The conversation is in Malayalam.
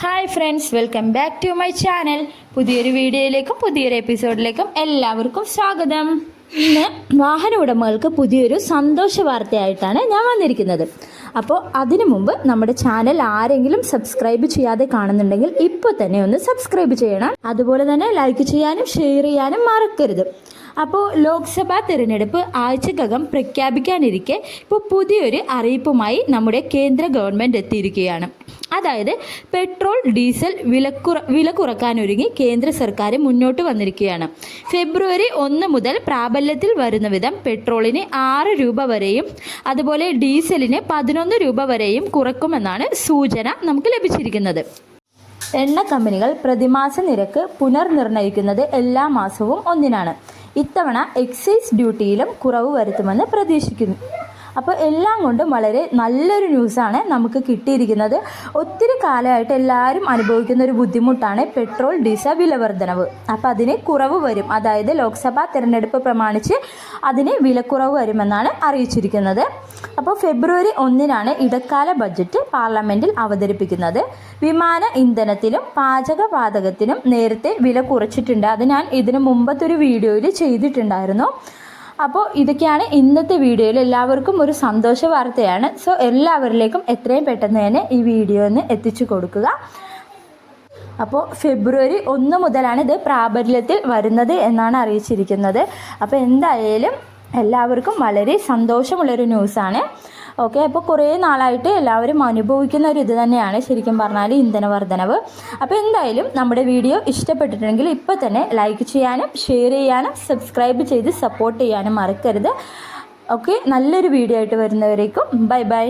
Hi friends welcome back to my channel. പുതിയൊരു വീഡിയോയിലേക്കും പുതിയൊരു എപ്പിസോഡിലേക്കും എല്ലാവർക്കും സ്വാഗതം. ഇന്ന് വാഹന ഉടമകൾക്ക് പുതിയൊരു സന്തോഷ വാർത്തയായിട്ടാണ് ഞാൻ വന്നിരിക്കുന്നത്. അപ്പോൾ അതിനു മുമ്പ് നമ്മുടെ ചാനൽ ആരെങ്കിലും സബ്സ്ക്രൈബ് ചെയ്യാതെ കാണുന്നുണ്ടെങ്കിൽ ഇപ്പോൾ തന്നെ ഒന്ന് സബ്സ്ക്രൈബ് ചെയ്യണം. അതുപോലെ തന്നെ ലൈക്ക് ചെയ്യാനും ഷെയർ ചെയ്യാനും മറക്കരുത്. അപ്പോൾ ലോക്സഭാ തിരഞ്ഞെടുപ്പ് ആഴ്ചക്കകം പ്രഖ്യാപിക്കാനിരിക്കെ ഇപ്പോൾ പുതിയൊരു അറിയിപ്പുമായി നമ്മുടെ കേന്ദ്ര ഗവൺമെന്റ് എത്തിയിരിക്കുകയാണ്. അതായത് പെട്രോൾ ഡീസൽ വിലക്കുറ വില കുറക്കാനൊരുങ്ങി കേന്ദ്ര സർക്കാർ മുന്നോട്ട് വന്നിരിക്കുകയാണ്. ഫെബ്രുവരി ഒന്ന് മുതൽ പ്രാബല്യത്തിൽ വരുന്ന വിധം പെട്രോളിന് ആറ് രൂപ വരെയും അതുപോലെ ഡീസലിന് പതിനൊന്ന് രൂപ വരെയും കുറക്കുമെന്നാണ് സൂചന നമുക്ക് ലഭിച്ചിരിക്കുന്നത്. എണ്ണ കമ്പനികൾ പ്രതിമാസ നിരക്ക് പുനർനിർണയിക്കുന്നത് എല്ലാ മാസവും ഒന്നിനാണ്. ഇത്തവണ എക്സൈസ് ഡ്യൂട്ടിയിലും കുറവ് വരുത്തുമെന്ന് പ്രതീക്ഷിക്കുന്നു. അപ്പോൾ എല്ലാം കൊണ്ടും വളരെ നല്ലൊരു ന്യൂസാണ് നമുക്ക് കിട്ടിയിരിക്കുന്നത്. ഒത്തിരി കാലമായിട്ട് എല്ലാവരും അനുഭവിക്കുന്ന ഒരു ബുദ്ധിമുട്ടാണ് പെട്രോൾ ഡീസൽ വില വർധനവ് അപ്പോൾ അതിന് കുറവ് വരും. അതായത് ലോക്സഭാ തിരഞ്ഞെടുപ്പ് പ്രമാണിച്ച് അതിന് വിലക്കുറവ് വരുമെന്നാണ് അറിയിച്ചിരിക്കുന്നത്. അപ്പോൾ ഫെബ്രുവരി ഒന്നിനാണ് ഇടക്കാല ബജറ്റ് പാർലമെന്റിൽ അവതരിപ്പിക്കുന്നത്. വിമാന ഇന്ധനത്തിനും പാചകവാതകത്തിനും നേരത്തെ വില കുറച്ചിട്ടുണ്ട്. അത് ഞാൻ ഇതിനു മുമ്പത്തെ ഒരു വീഡിയോയിൽ ചെയ്തിട്ടുണ്ടായിരുന്നു. അപ്പോൾ ഇതൊക്കെയാണ് ഇന്നത്തെ വീഡിയോയിൽ എല്ലാവർക്കും ഒരു സന്തോഷ വാർത്തയാണ്. സോ എല്ലാവരിലേക്കും എത്രയും പെട്ടെന്ന് തന്നെ ഈ വീഡിയോ ഒന്ന് എത്തിച്ചു കൊടുക്കുക. അപ്പോൾ ഫെബ്രുവരി ഒന്ന് മുതലാണ് ഇത് പ്രാബല്യത്തിൽ വരുന്നത് എന്നാണ് അറിയിച്ചിരിക്കുന്നത്. അപ്പോൾ എന്തായാലും എല്ലാവർക്കും വളരെ സന്തോഷമുള്ളൊരു ന്യൂസാണ്. ഓക്കെ അപ്പോൾ കുറേ നാളായിട്ട് എല്ലാവരും അനുഭവിക്കുന്ന ഒരു ഇത് തന്നെയാണ് ശരിക്കും പറഞ്ഞാൽ ഇന്ധന വർധനവ് അപ്പോൾ എന്തായാലും നമ്മുടെ വീഡിയോ ഇഷ്ടപ്പെട്ടിട്ടുണ്ടെങ്കിൽ ഇപ്പോൾ തന്നെ ലൈക്ക് ചെയ്യാനും ഷെയർ ചെയ്യാനും സബ്സ്ക്രൈബ് ചെയ്ത് സപ്പോർട്ട് ചെയ്യാനും മറക്കരുത്. ഓക്കെ നല്ലൊരു വീഡിയോ ആയിട്ട് വരുന്നവരേക്കും. Bye bye